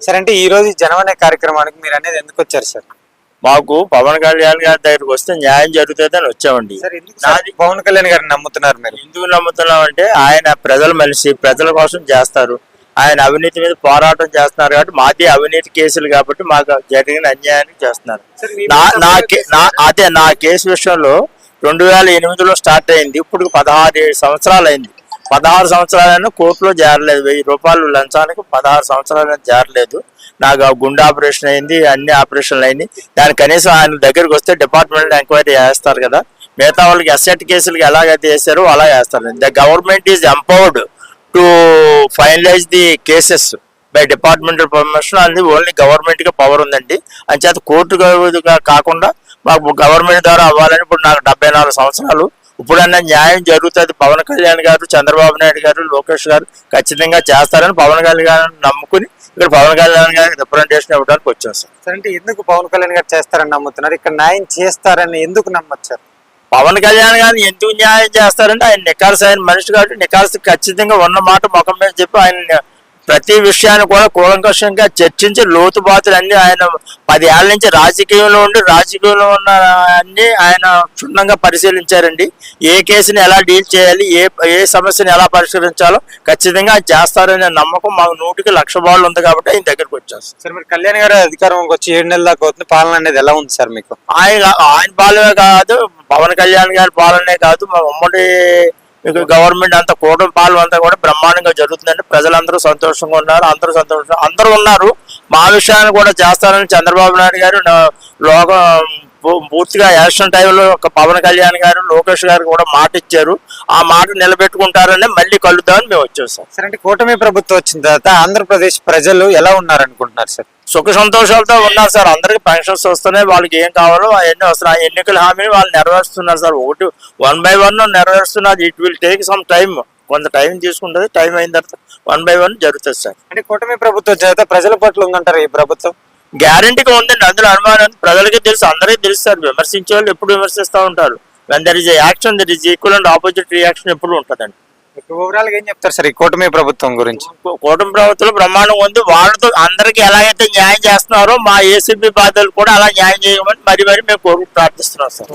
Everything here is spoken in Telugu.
సార్ అంటే ఈ రోజు జనం అనే కార్యక్రమానికి మీరు అనేది ఎందుకు వచ్చారు సార్? మాకు పవన్ కళ్యాణ్ గారి దగ్గరికి వస్తే న్యాయం జరుగుతుందని వచ్చామండి. సార్ ఎందుకు సార్ నాది- పవన్ కళ్యాణ్ గారిని నమ్ముతున్నారు మీరు? ఎందుకు నమ్ముతున్నాం అంటే ఆయన ప్రజల మనిషి ప్రజల కోసం చేస్తారు. ఆయన అవినీతి మీద పోరాటం చేస్తున్నారు కాబట్టి మాది అవినీతి కేసులు కాబట్టి మాకు జరిగిన అన్యాయాన్ని చేస్తున్నారు. సార్, మీ నా మీద నా కే- నా అదే నా కేసు విషయంలో రెండు వేల ఎనిమిదిలో స్టార్ట్ అయింది. ఇప్పుడు పదహారు సంవత్సరాలు అయింది. పదహారు సంవత్సరాలైనా కోర్టులో చేరలేదు వెయ్యి రూపాయలు లంచానికి పదహారు సంవత్సరాలైనా చేరలేదు నాకు ఆ గుండె ఆపరేషన్ అయింది అన్ని ఆపరేషన్లు అయింది దాని కనీసం ఆయన దగ్గరికి వస్తే డిపార్ట్మెంట్ ఎంక్వైరీ చేస్తారు కదా. మిగతా వాళ్ళకి అసెట్ కేసులకి ఎలాగైతే చేశారో అలా చేస్తారు. The government is empowered to finalise the cases by departmental permission అది ఓన్లీ గవర్నమెంట్కి పవర్ ఉందండి. అంచేత కోర్టు కాకుండా మాకు గవర్నమెంట్ ద్వారా అవ్వాలని ఇప్పుడు నాకు డెబ్బై నాలుగు సంవత్సరాలు. ఇప్పుడన్నా న్యాయం జరుగుతుంది. పవన్ కళ్యాణ్ గారు చంద్రబాబు నాయుడు గారు లోకేష్ గారు ఖచ్చితంగా చేస్తారని పవన్ కళ్యాణ్ గారిని నమ్ముకుని ఇక్కడ పవన్ కళ్యాణ్ గారికి రిప్రజెంటేషన్ ఇవ్వడానికి వచ్చాం సార్. సార్ అంటే ఎందుకు పవన్ కళ్యాణ్ గారు చేస్తారని నమ్ముతున్నారు? ఇక్కడ న్యాయం చేస్తారని ఎందుకు నమ్మొచ్చారు పవన్ కళ్యాణ్ గారిని ఎందుకు న్యాయం చేస్తారంటే ఆయన నికార్స్ అయిన మనిషి కాబట్టి నికార్స్ ఖచ్చితంగా ఉన్న మాట ముఖం మీద చెప్పి ఆయన ప్రతి విషయాన్ని కూడా కూలంకషంగా చర్చించి లోతుబాతులు అన్ని ఆయన పది ఏళ్ళ నుంచి రాజకీయంలో ఉండి రాజకీయంలో ఉన్న అన్ని ఆయన క్షుణ్ణంగా పరిశీలించారండి. ఏ కేసుని ఎలా డీల్ చేయాలి ఏ ఏ సమస్యని ఎలా పరిష్కరించాలో ఖచ్చితంగా చేస్తారనే నమ్మకం మాకు నూటికి లక్ష బాళ్ళు ఉంది కాబట్టి ఆయన దగ్గరికి వచ్చాం సార్. మీరు కళ్యాణ్ గారు అధికారంలోకి వచ్చి ఏడు నెలల దాకా అవుతుంది. పాలన అనేది ఎలా ఉంది సార్ మీకు? ఆయన ఆయన పాలనే కాదు పవన్ కళ్యాణ్ గారి పాలనే కాదు మా ఉమ్మడి గవర్నమెంట్ అంతా కూటమి పాలన అంతా కూడా బ్రహ్మాండంగా జరుగుతుందండి. ప్రజలందరూ సంతోషంగా ఉన్నారు. అందరూ సంతోషంగా అందరూ ఉన్నారు. మా విషయాన్ని కూడా చేస్తారని చంద్రబాబు నాయుడు గారు నా- లోక పూర్తిగా ఎలక్షన్ టైంలో ఒక పవన్ కళ్యాణ్ గారు లోకేష్ గారు కూడా మాట ఇచ్చారు. ఆ మాట నిలబెట్టుకుంటారని మళ్ళీ కలుద్దామని మేము వచ్చాం సార్. సార్ అంటే కూటమి ప్రభుత్వం వచ్చిన తర్వాత ఆంధ్రప్రదేశ్ ప్రజలు ఎలా ఉన్నారు అనుకుంటున్నారు సార్? సుఖ సంతోషాలతో ఉన్నారు సార్. అందరికి పెన్షన్స్ వస్తున్నాయి. వాళ్ళకి ఏం కావాలో అవన్నీ వస్తున్నాయి. ఆ ఎన్నికల హామీని వాళ్ళు నెరవేరుస్తున్నారు సార్. ఒకటి one by one నెరవేరుస్తున్నారు. It will take some time కొంత టైం తీసుకుంటుంది. టైం అయిన తర్వాత వన్ బై వన్ జరుగుతుంది సార్. అంటే కూటమి ప్రభుత్వం వచ్చిన తర్వాత ప్రజల పట్ల ఉందంటారు ఈ ప్రభుత్వం? గ్యారంటీగా ఉందండి. అందులో అనుమానం ప్రజలకి తెలుసు అందరికీ తెలుసు సార్. విమర్శించే వాళ్ళు ఎప్పుడు విమర్శిస్తూ ఉంటారు. When there is action there is equal and opposite reaction ఎప్పుడు ఉంటుందండి. ఓవరాల్గా ఏం చెప్తారు సార్ ఈ కూటమి ప్రభుత్వం గురించి? కూటమి ప్రభుత్వం బ్రహ్మాండం ఉంది. వాళ్ళతో అందరికీ ఎలాగైతే న్యాయం చేస్తున్నారో మా ఏసీబీ బాధ్యులు కూడా అలా న్యాయం చేయమని మరి మరి మేము కోరుకు ప్రార్థిస్తున్నాం సార్.